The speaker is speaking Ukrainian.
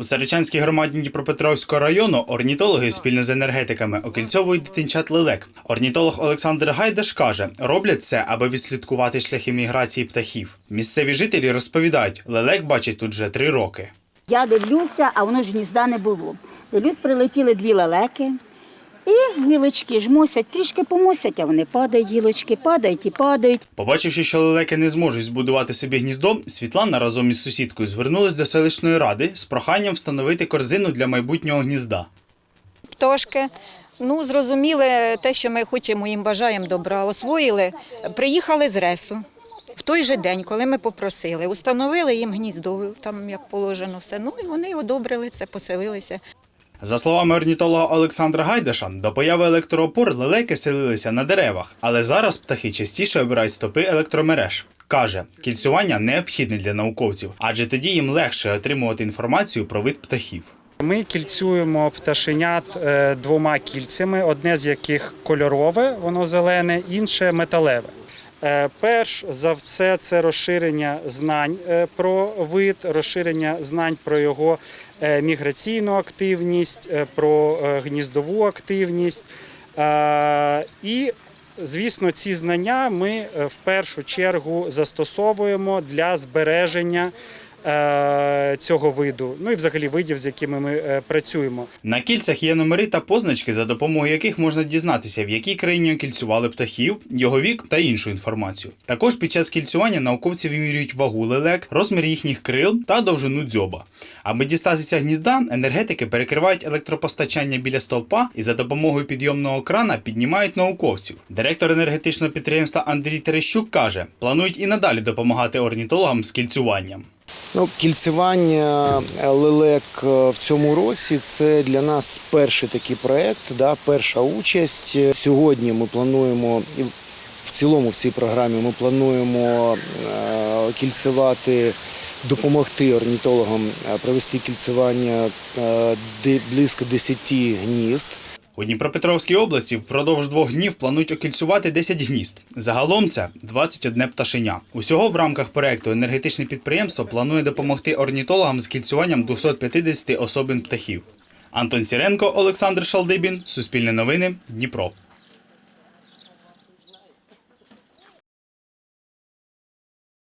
У Саричанській громаді Дніпропетровського району орнітологи спільно з енергетиками окільцьовують дитинчат лелек. Орнітолог Олександр Гайдаш каже, роблять це, аби відслідкувати шляхи міграції птахів. Місцеві жителі розповідають, лелек бачить тут вже три роки. Я дивлюся, а воно ж гнізда не було. Дивлюсь, прилетіли дві лелеки. І гілочки ж мусять, трішки помусять, а вони падають, гілочки падають і падають. Побачивши, що лелеки не зможуть збудувати собі гніздо, Світлана разом із сусідкою звернулась до селищної ради з проханням встановити корзину для майбутнього гнізда. пташки. Ну, зрозуміли те, що ми хочемо їм бажаємо добра. Освоїли, приїхали з ресу. В той же день, коли ми попросили, установили їм гніздо, там як положено все. Ну і вони одобрили це, поселилися. За словами орнітолога Олександра Гайдаша, до появи електроопор лелеки селилися на деревах, але зараз птахи частіше обирають стопи електромереж. Каже, кільцювання необхідне для науковців, адже тоді їм легше отримувати інформацію про вид птахів. Ми кільцюємо пташенят е, двома кільцями, одне з яких кольорове, воно зелене, інше металеве. Е, Перш за все, це розширення знань е, про вид, розширення знань про його е, міграційну активність, про гніздову активність. І, звісно, ці знання ми в першу чергу застосовуємо для збереження цього виду, ну і взагалі видів, з якими ми е, працюємо. На кільцях є номери та позначки, за допомогою яких можна дізнатися, в якій країні окільцювали птахів, його вік та іншу інформацію. Також під час кільцювання науковці вимірюють вагу лелек, розмір їхніх крил та довжину дзьоба. Аби дістатися гнізда, енергетики перекривають електропостачання біля стовпа і за допомогою підйомного крана піднімають науковців. Директор енергетичного підприємства Андрій Терещук каже, планують і надалі допомагати орнітологам з кільцюванням. Ну, кільцевання лелек е, в цьому році це для нас перший такий проект, да, перша участь. Сьогодні ми плануємо і в цілому в цій програмі ми плануємо е, кільцевати, допомогти орнітологам е, провести кільцевання е, близько 10 гнізд. У Дніпропетровській області впродовж двох днів планують окільцювати 10 гнізд. Загалом це 21 пташеня. Усього в рамках проекту енергетичне підприємство планує допомогти орнітологам з кільцюванням 250 особин птахів. Антон Сіренко, Олександр Шалдибін, Суспільне новини, Дніпро.